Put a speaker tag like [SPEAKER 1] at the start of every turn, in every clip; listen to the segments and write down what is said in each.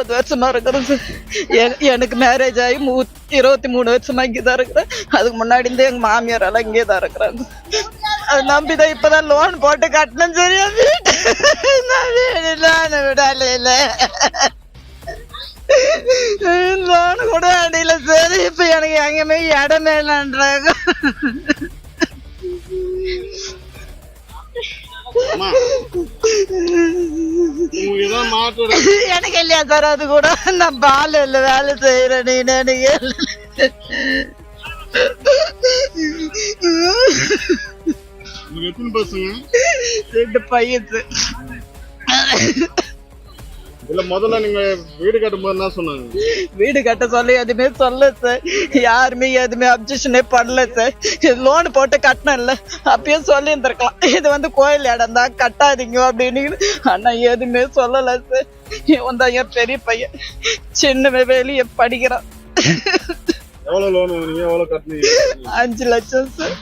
[SPEAKER 1] நாற்பது வருஷமா இருக்கிறது. எனக்கு மேரேஜ் ஆகி மூ இருபத்தி மூணு வருஷமா இங்கே தான் இருக்கிறேன். அதுக்கு முன்னாடி இருந்து எங்க மாமியார் எல்லாம் இங்கே தான் இருக்கிறாங்க. அது நம்பிதான் இப்பதான் லோன் போட்டு கட்டணும் சரியா வீட்டு நான் வீடு விடல. லோன் கூட அடியில சரி இப்ப எனக்கு எங்கேயுமே இடமே இல்லைன்றாங்க. எனக்கு இல்லையா சார் அது கூட நான் பால் இல்லை வேலை செய்யறேன் நீ எனக்கு
[SPEAKER 2] எத்தனை பசங்க?
[SPEAKER 1] ரெண்டு பையன்
[SPEAKER 2] இல்ல முதல்ல நீங்க வீடு கட்டும்போது என்ன சொன்னாங்க?
[SPEAKER 1] வீடு கட்ட சொல்லி எதுவுமே சொல்ல சார் யாருமே எதுவுமே அப்ஜெக்ஷனே பண்ணல சார் லோன் போட்டு கட்டினேன்ல. அப்பயும் சொல்லி இருந்திருக்கலாம் இது வந்து கோயில் இடம் தான் கட்டாதீங்க அப்படின்னு. ஆனா எதுவுமே சொல்லல சார் இவன் தான் என் பெரிய பையன். சின்ன வெளியே படிக்கிறான்.
[SPEAKER 2] எவ்வளவு லோன் வாங்குனீங்க? எவ்வளவு கட்டுனீங்க?
[SPEAKER 1] அஞ்சு லட்சம் சார்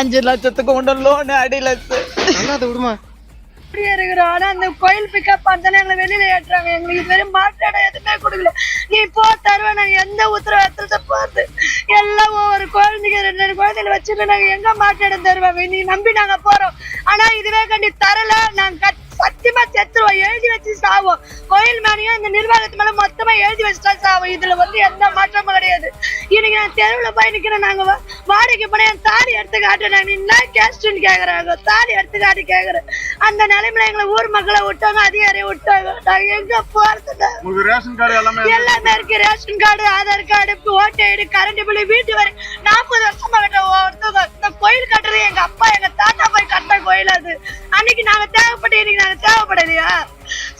[SPEAKER 1] அஞ்சு லட்சத்துக்கு உண்டு லோன் அடியில சார்
[SPEAKER 2] நல்லா அதை விடுமா?
[SPEAKER 3] அப்படியே இருக்கிறோம் ஆனா அந்த கோயில் பிக்கப் பண்ணதானே எங்களை வெளியில ஏற்றுறாங்க. எங்களுக்கு இது வரையும் மாற்றாட எதுவுமே கொடுக்கல. நீ போ தருவ நாங்க எந்த உத்தரவாதத்தை பார்த்து எல்லாம் ஒவ்வொரு குழந்தைங்க ரெண்டு ரெண்டு குழந்தைகளை வச்சுட்டு நாங்க எங்க மாற்றாடம் தருவாங்க நீ நம்பி நாங்க போறோம். ஆனா இதுவே கண்டி தரல. நாங்க கட்- சத்தியமா செத்துருவோம். எழுதி வச்சு சாவோம். கோயில் மேலேயும் இந்த நிர்வாகத்து மேல மொத்தமா எழுதி வச்சுட்டா சாவோம். இதுல வந்து எந்த மாற்றமும் கிடையாது. இன்னைக்கு நான் தெருவுல போய் நிக்கிறேன். நாங்க வா- வாடகைக்கு போனா என் தாலி எடுத்து காட்டுறாங்க நீ என்ன கேஸ்ட்னு கேக்குறாங்க தாலி எடுத்து காட்டி கேக்குறேன். அந்த நிலைமையில எங்களை ஊர் மக்களை விட்டாங்க அதிகாரியை விட்டாங்க நாங்க எங்க
[SPEAKER 2] கார்டு எல்லாமே
[SPEAKER 3] இருக்கு. ரேஷன் கார்டு ஆதார் கார்டு ஓட்டு ஐடி கரண்ட் பில்லு வீட்டு வரை. நாற்பது வருஷமா கட்ட ஒருத்தவங்க கோயில் கட்டுறது எங்க அப்பா போய் அன்னைக்கு நாங்க தேவைப்பட்டு இன்னைக்கு நாங்க தேவைப்படலையா?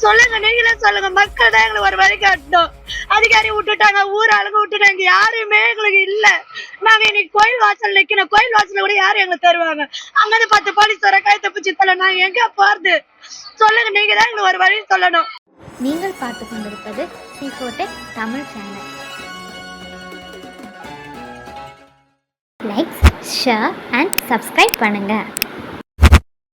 [SPEAKER 3] சொல்லுங்க நீங்களே சொல்லுங்க. மக்கள் தான் எங்களுக்கு ஒரு வழி காட்டணும். அதிகாரி விட்டுட்டாங்க ஊர் ஆளுங்க விட்டுட்டாங்க யாருமே எங்களுக்கு இல்ல. நாங்க இன்னைக்கு கோயில் வாசல் நிக்கணும். கோயில் வாசல்ல கூட யாரும் எங்களுக்கு தருவாங்க? அங்கிருந்து பத்து போலீஸ் வர கை தப்பிச்சு தலை நாங்க எங்க போறது? சொல்லுங்க நீங்க தான் எங்களுக்கு ஒரு வழி சொல்லணும்.
[SPEAKER 4] நீங்கள் பார்த்து கொண்டிருப்பது Tamil channel. Like share and subscribe பண்ணுங்கள்